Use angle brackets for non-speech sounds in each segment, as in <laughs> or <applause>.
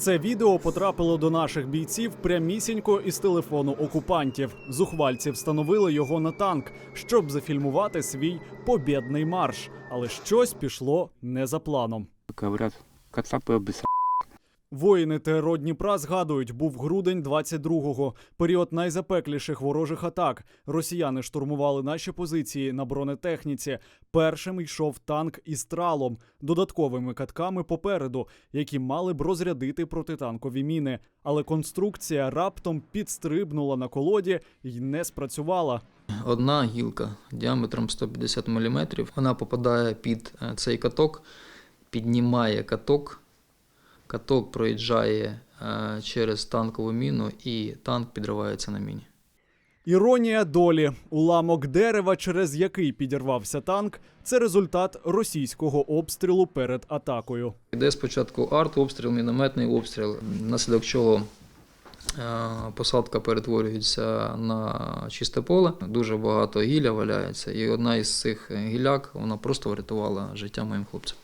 Це відео потрапило до наших бійців прямісінько із телефону окупантів. Зухвальці встановили його на танк, щоб зафільмувати свій побєдний марш. Але щось пішло не за планом. Кавряд кацапи обесрали. Воїни ТРО Дніпра згадують, був грудень 22-го, період найзапекліших ворожих атак. Росіяни штурмували наші позиції на бронетехніці. Першим йшов танк із тралом, додатковими катками попереду, які мали б розрядити протитанкові міни. Але конструкція раптом підстрибнула на колоді і не спрацювала. Одна гілка діаметром 150 мм, вона попадає під е, цей каток, піднімає каток, каток проїжджає е, через танкову міну і танк підривається на міні. Іронія долі. Уламок дерева, через який підірвався танк, це результат російського обстрілу перед атакою. Йде спочатку артобстріл, мінометний обстріл, внаслідок чого е, посадка перетворюється на чисте поле. Дуже багато гілля валяється, і одна із цих гіляк вона просто врятувала життя моїм хлопцям.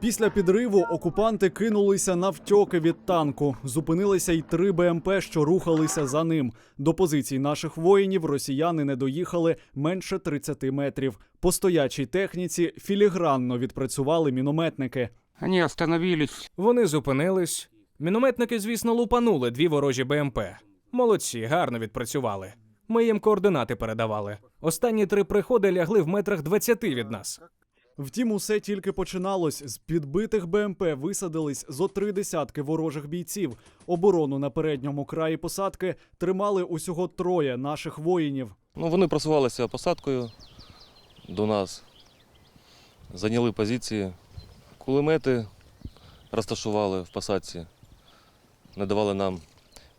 Після підриву окупанти кинулися навтьоки від танку. Зупинилися й три БМП, що рухалися за ним. До позицій наших воїнів росіяни не доїхали менше 30 метрів. По стоячій техніці філігранно відпрацювали мінометники. Они остановились. Вони зупинились. Мінометники, звісно, лупанули дві ворожі БМП. Молодці, гарно відпрацювали. Ми їм координати передавали. Останні три приходи лягли в метрах 20 від нас. Втім, усе тільки починалось. З підбитих БМП висадились зо три десятки ворожих бійців. Оборону на передньому краї посадки тримали усього троє наших воїнів. Ну, вони просувалися посадкою до нас, зайняли позиції, кулемети розташували в посадці, не давали нам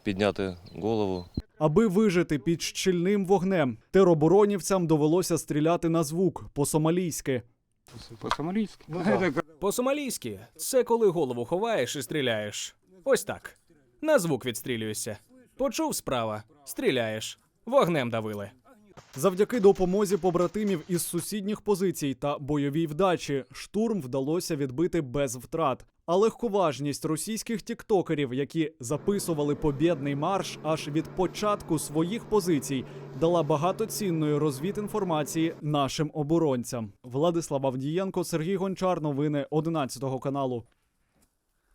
підняти голову. Аби вижити під щільним вогнем, тероборонівцям довелося стріляти на звук по-сомалійськи. По-сомалийски. <laughs> По-сомалійськи це коли голову ховаєш і стріляєш. Ось так. На звук відстрілюєшся. Почув справа, стріляєш. Вогнем давили. Завдяки допомозі побратимів із сусідніх позицій та бойовій вдачі штурм вдалося відбити без втрат. А легковажність російських тіктокерів, які записували побєдний марш аж від початку своїх позицій, дала багато цінної розвідінформації нашим оборонцям. Владислав Авдієнко, Сергій Гончар. Новини 11 каналу.